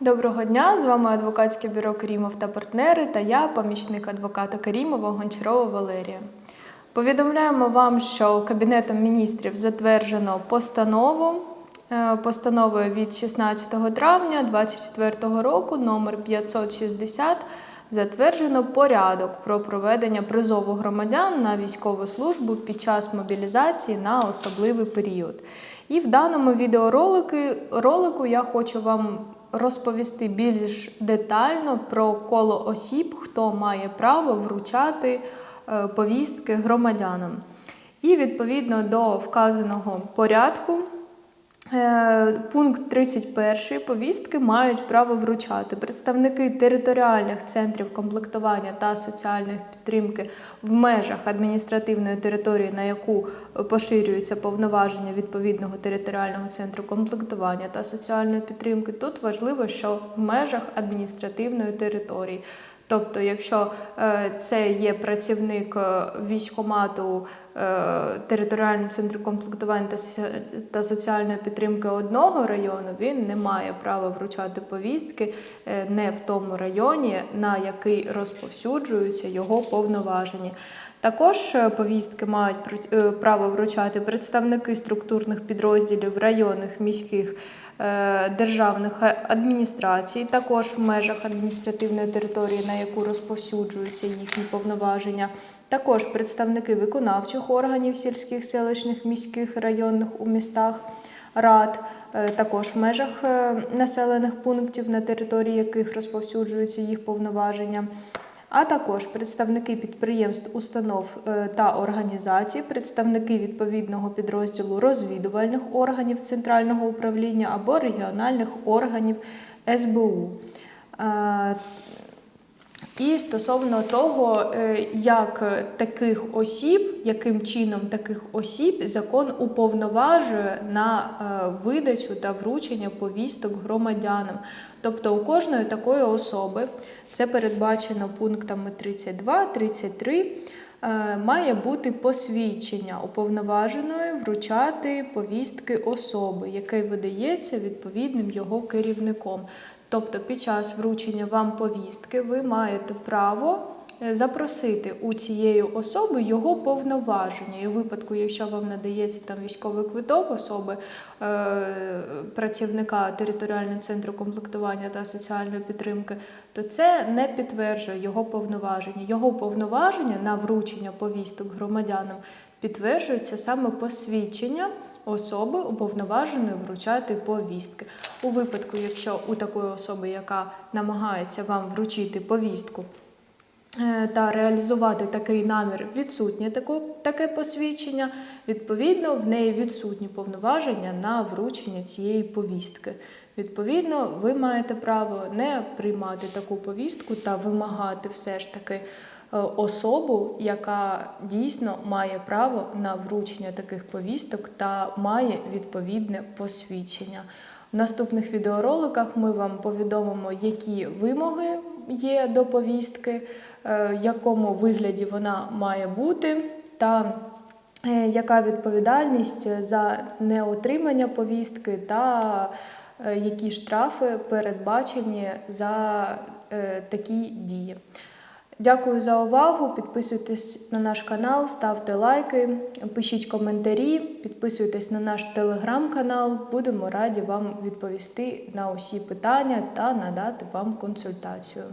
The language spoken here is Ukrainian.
Доброго дня! З вами адвокатське бюро Керімов та партнери та я, помічник адвоката Керімова Гончарова Валерія. Повідомляємо вам, що Кабінетом міністрів затверджено постанову е, постановою від 16 травня 2024 року номер 560 затверджено порядок про проведення призову громадян на військову службу під час мобілізації на особливий період. І в даному відеоролику ролику я хочу вам розповісти більш детально про коло осіб, хто має право вручати е, повістки громадянам. І відповідно до вказаного порядку. Е, Пункт 31 повістки мають право вручати представники територіальних центрів комплектування та соціальної підтримки в межах адміністративної території, на яку поширюються повноваження відповідного територіального центру комплектування та соціальної підтримки. Тут важливо, що в межах адміністративної території. Тобто, якщо е, це є працівник військомату е, територіального центру комплектування та, соціальної підтримки одного району, він не має права вручати повістки е, не в тому районі, на який розповсюджуються його повноваження. Також е, повістки мають е, право вручати представники структурних підрозділів районних міських е, державних адміністрацій, також в межах адміністративної території, на яку розповсюджуються їхні повноваження. Також представники виконавчих органів сільських, селищних, міських, районних у містах рад, також в межах населених пунктів, на території яких розповсюджуються їх повноваження. А також представники підприємств, установ е, та організацій, представники відповідного підрозділу розвідувальних органів центрального управління або регіональних органів СБУ. І стосовно того, е, як таких осіб, яким чином таких осіб закон уповноважує на е, видачу та вручення повісток громадянам. Тобто у кожної такої особи, це передбачено пунктами 32, 33, е, має бути посвідчення уповноваженої вручати повістки особи, яке видається відповідним його керівником. Тобто під час вручення вам повістки ви маєте право е, запросити у цієї особи його повноваження. І у випадку, якщо вам надається там військовий квиток особи е, працівника територіального центру комплектування та соціальної підтримки, то це не підтверджує його повноваження. Його повноваження на вручення повісток громадянам підтверджується саме посвідчення особи уповноваженої вручати повістки. У випадку, якщо у такої особи, яка намагається вам вручити повістку, е, та реалізувати такий намір відсутнє таке посвідчення, відповідно, в неї відсутні повноваження на вручення цієї повістки. Відповідно, ви маєте право не приймати таку повістку та вимагати все ж таки особу, яка дійсно має право на вручення таких повісток та має відповідне посвідчення. В наступних відеороликах ми вам повідомимо, які вимоги є до повістки, е, в якому вигляді вона має бути, та е, яка відповідальність за неотримання повістки та е, які штрафи передбачені за е, такі дії. Дякую за увагу. Підписуйтесь на наш канал, ставте лайки, пишіть коментарі, підписуйтесь на наш телеграм-канал. Будемо раді вам відповісти на усі питання та надати вам консультацію.